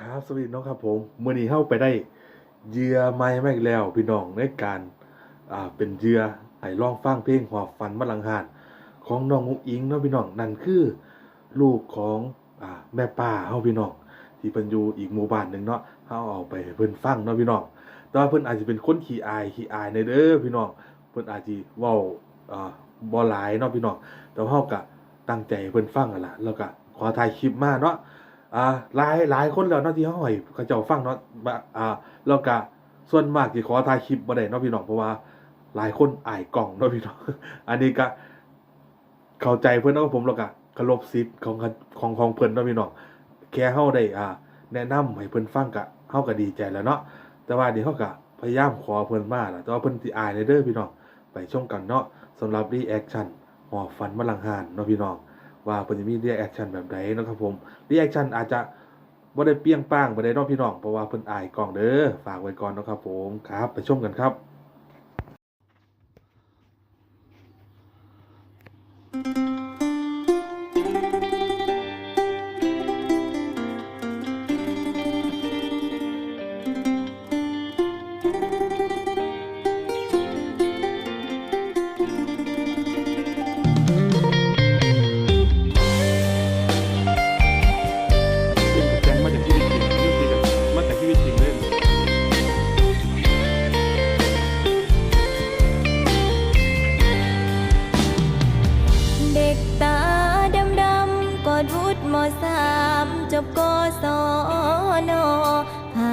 ครับสวัสดีน้องครับผมมื่อนี้เข้าไปได้เยื่อใหม่มาอีกแล้วพี่น้องในการอ่าเป็นเยื่อให้ลองฟังเพลงหอบฟันมะลังหานของน้องอุ๋งอิงเนาะพี่น้องนั่นคือลูกของอ่าแม่ป้าเฮาพี่น้องที่เพิ่นอยู่อีกหมู่บ้านหนึ่งเนาะเฮาเอาไปเพิ่นฟังเนาะพี่น้องแต่ว่าเพิ่นอาจจะเป็นคนขี้อายขี้อายในเด้อพี่น้องเพิ่นอาจสิเว้าอ่าบ่หลายเนาะพี่น้องแต่ว่าเฮาก็ตั้งใจเพิ่นฟังนั่นล่ะแล้วก็ขอถ่ายคลิปมาเนาะ อ่าหลายหลายคนแล้วเนาะที่เฮาให้เขาเจ้าฟังเนาะบะอ่าแล้วก็ส่วนมากที่ขอถ่ายคลิปบ่ได้เนาะพี่น้องเพราะว่าหลายคนอายกล้องเนาะพี่น้อง อันนี้ก็เข้าใจเพิ่อนเนาะผมแล้วก็เคารพสิทธิ์ของของของเพิ่อนเนาะพี่น้องแค่เฮาได้อ่า แนะนำให้เพิ่อนฟังก็เฮาก็ดีใจแล้วเนาะแต่ว่าเดี๋ยวเฮาก็พยายามขอเพิ่อนมาล่ะแต่ว่าเพิ่นสิอายในเด้อพี่น้องไปชมกันเนาะสำหรับรีแอคชั่นหอฟันมะลังหานเนาะพี่น้อง ว่าเพิ่นจะมีเรียแอคชั่นแบบใดเนาะครับผมเรียแอคชั่นอาจจะบ่ได้เปรี้ยงป้างบ่ได้น้องพี่น้องเพราะว่าเพิ่นอายกล้องเด้อฝากไว้ก่อนเนาะครับผมครับ ไปชมกันครับ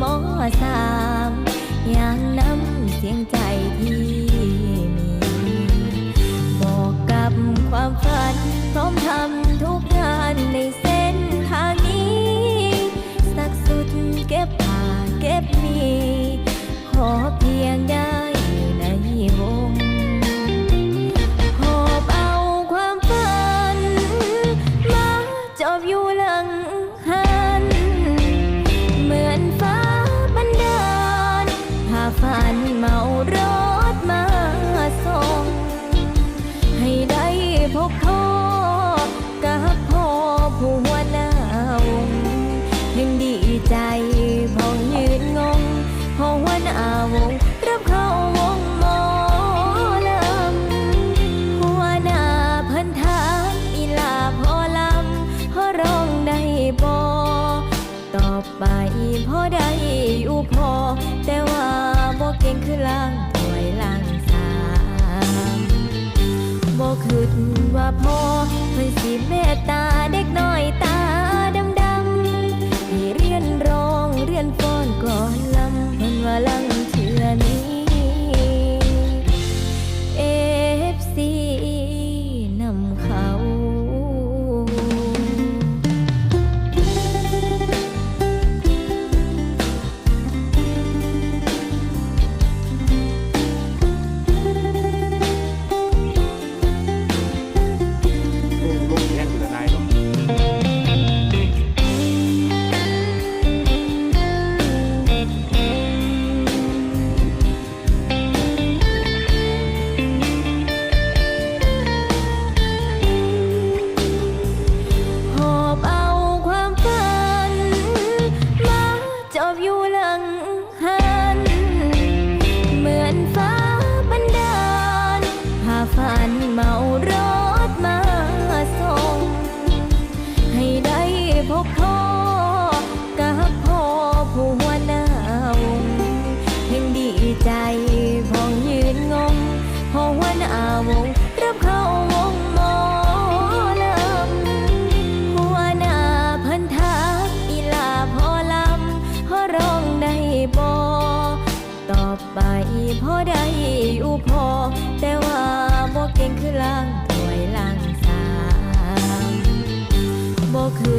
มอสามอยางน้ำเสียงใจที่มี บอกกับความฝัน นเมารถมาส่ง ให้ได้พบพ่อกับ ล่างถวยล่างสามบ่คิดว่าพ่อเพิ่นสิเมตตา พบพ่อ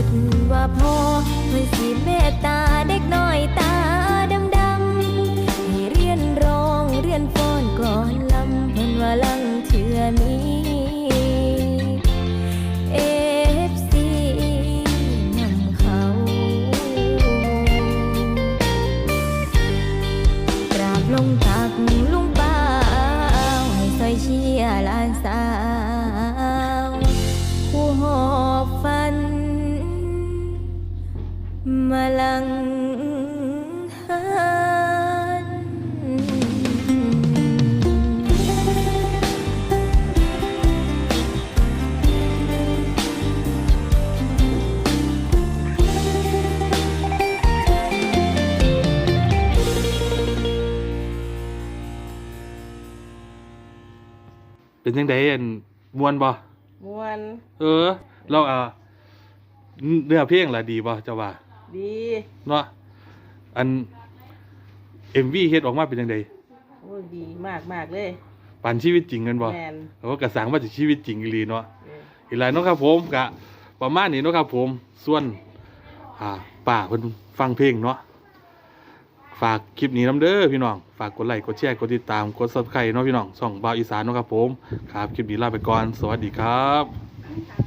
ดว่าพอเพื่อสิเมตตาเด็กน้อยตา เป็นจังไดอันม่วนบ่มวน เออ เราอ่าเนื้อเพลงล่ะดีบ่เจ้าว่า ดีเนาะอัน MV เฮ็ดออกมาเป็นจังไดโอ้ยดีมากมากๆเลยปันชีวิตจริงกันบ่แมนแล้วก็กระสังมาจากชีวิตจริงอีหลีเนาะเอออีหลายเนาะครับผมกะประมาณนี้เนาะครับผมส่วนอ่าป้าเพิ่นฟังเพลงเนาะฝากคลิปนี้น้ำเด้อพี่น้องฝากกดไลค์กดแชร์กดติดตามกด Subscribe เนาะพี่น้องช่องบ่าวอีสานเนาะครับผมครับคลิปนี้ลาไปก่อนสวัสดีครับ